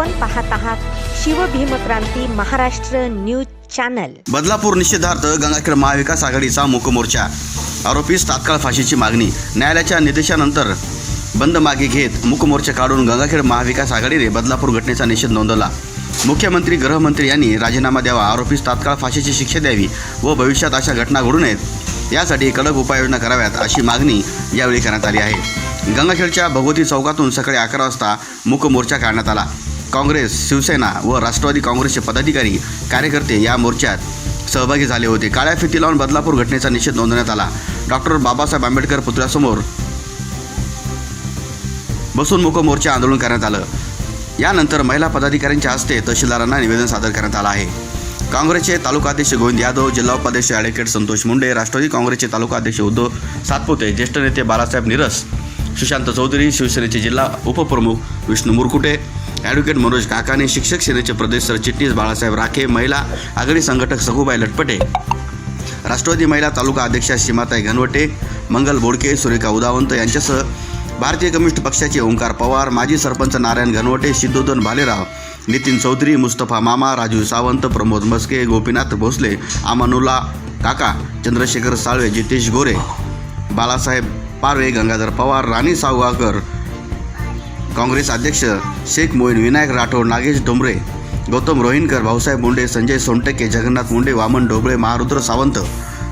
आपण पाहत आहात शिवभीमक्रांती महाराष्ट्र न्यूज चॅनल. बदलापूर निषेधार्थ गंगाखेड महाविकास आघाडीचा मुकमोर्चा आरोपीस तात्काळ फाशीची मागणी. न्यायालयाच्या निर्देशानंतर बंद मागे घेत मुकमोर्चा काढून गंगाखेड महाविकास आघाडीने बदलापूर घटनेचा निषेध नोंदवला. मुख्यमंत्री गृहमंत्री यांनी राजीनामा द्यावा आरोपीस तात्काळ फाशीची शिक्षा द्यावी व भविष्यात अशा घटना घडू नयेत यासाठी कडक उपाययोजना कराव्यात अशी मागणी यावेळी करण्यात आली आहे. गंगाखेडच्या भगवती चौकातून सकाळी अकरा वाजता मूकमोर्चा काढण्यात आला. काँग्रेस शिवसेना व राष्ट्रवादी काँग्रेसचे पदाधिकारी कार्यकर्ते या मोर्चात सहभागी झाले होते. काळ्या फिती लावून बदलापूर घटनेचा निषेध नोंदवण्यात आला. डॉक्टर बाबासाहेब आंबेडकर पुतळ्यासमोर बसून मुको मोर्चा आंदोलन करण्यात आलं. यानंतर महिला पदाधिकाऱ्यांच्या हस्ते तहसीलदारांना निवेदन सादर करण्यात आलं आहे. काँग्रेसचे तालुकाध्यक्ष गोविंद यादव जिल्हा उपाध्यक्ष ॲडव्होकेट संतोष मुंडे राष्ट्रवादी काँग्रेसचे तालुकाध्यक्ष उद्धव सातपुते ज्येष्ठ नेते बाळासाहेब निरस सुशांत चौधरी शिवसेनेचे जिल्हा उपप्रमुख विष्णू मुरकुटे ॲडव्होकेट मनोज काकाने शिक्षक सेनेचे प्रदेश सरचिटणीस बाळासाहेब राखे महिला आघाडी संघटक सखुबाई लटपटे. राष्ट्रवादी महिला तालुका अध्यक्षा सीमाताई घनवटे मंगल बोडके सुरेखा उदावंत यांच्यासह भारतीय कम्युनिस्ट पक्षाचे ओंकार पवार माजी सरपंच नारायण घनवटे सिद्धोधन भालेराव नितीन चौधरी मुस्तफा मामा राजू सावंत प्रमोद मस्के गोपीनाथ भोसले अमानुल्ला काका चंद्रशेखर साळवे जितेश गोरे बाळासाहेब पारवे गंगाधर पवार राणी सावगाकर काँग्रेस अध्यक्ष शेख मोईन विनायक राठोड नागेश डोंबरे गौतम रोहिणकर भाऊसाहेब मुंडे संजय सोनटके जगन्नाथ मुंडे वामन ढोबळे महारुद्र सावंत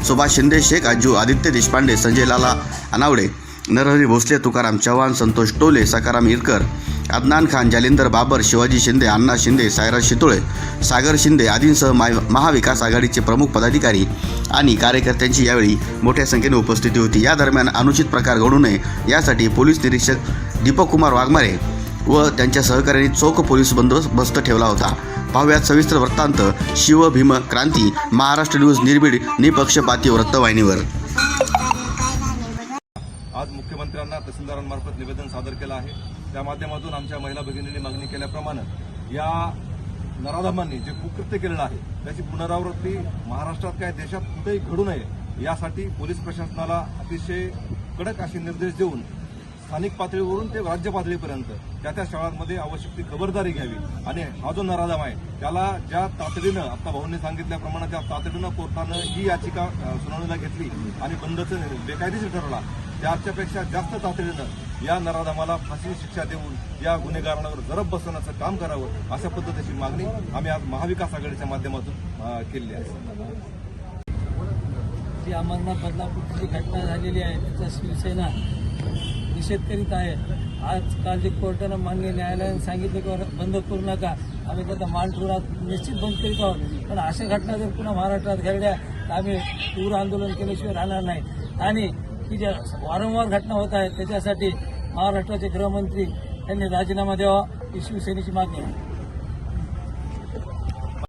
सुभाष शिंदे शेख आजू आदित्य देशपांडे संजय लाला अनावडे नरहरी भोसले तुकाराम चव्हाण संतोष टोले सकाराम इरकर अदनान खान जालिंदर बाबर शिवाजी शिंदे अण्णा शिंदे सायराज शितोळे सागर शिंदे आदींसह माय महाविकास आघाडीचे प्रमुख पदाधिकारी आणि कार्यकर्त्यांची यावेळी मोठ्या संख्येने उपस्थिती होती. या दरम्यान अनुचित प्रकार घडू नये यासाठी पोलीस निरीक्षक दीपक कुमार वाघमारे व त्यांच्या सहकाऱ्यांनी चोख पोलीस बंदोबस्त ठेवला होता. पाहुयात सविस्तर वृत्तांत शिव भीम क्रांती महाराष्ट्र न्यूज निर्भीड निपक्षपाती वृत्तवाहिनीवर. आज मुख्यमंत्र्यांना तहसीलदारांमार्फत निवेदन सादर केलं आहे. त्या माध्यमातून आमच्या महिला भगिनींनी मागणी केल्याप्रमाणे या नराधमांनी जे कुकृत्य केलेलं आहे त्याची पुनरावृत्ती महाराष्ट्रात काय देशात कुठेही घडू नये यासाठी पोलीस प्रशासनाला अतिशय कडक असे निर्देश देऊन स्थानिक पातळीवरून ते राज्य पातळीपर्यंत त्या त्या शाळांमध्ये आवश्यक ती खबरदारी घ्यावी. आणि हा जो नराधम आहे त्याला ज्या तातडीनं आता भाऊंनी सांगितल्याप्रमाणे त्या तातडीनं कोर्टानं ही याचिका सुनावणीला घेतली आणि बंदचं बेकायदेशीर ठरवला. त्याच्यापेक्षा जास्त तातडीनं या नराधमाला फाशी शिक्षा देऊन या गुन्हेगारांवर जरब बसवण्याचं काम करावं अशा पद्धतीची मागणी आम्ही आज महाविकास आघाडीच्या माध्यमातून केलेली आहे. जी अमरनाथ बदलापूरची जी घटना झालेली आहे त्याचा शिवसेना निषेध करीत आहे आज जे कोर्टानं मान्य न्यायालयानं सांगितलं की बंद करू नका. आम्ही त्याचा मांडठुरात निश्चित बंद करीत आहोत. पण अशा घटना जर पुन्हा महाराष्ट्रात घडल्या तर आम्ही तीव्र आंदोलन केल्याशिवाय राहणार नाही. आणि की ज्या वारंवार घटना होत आहेत त्याच्यासाठी महाराष्ट्राचे गृहमंत्री यांनी राजीनामा द्यावा ही शिवसेनेची मागणी आहे.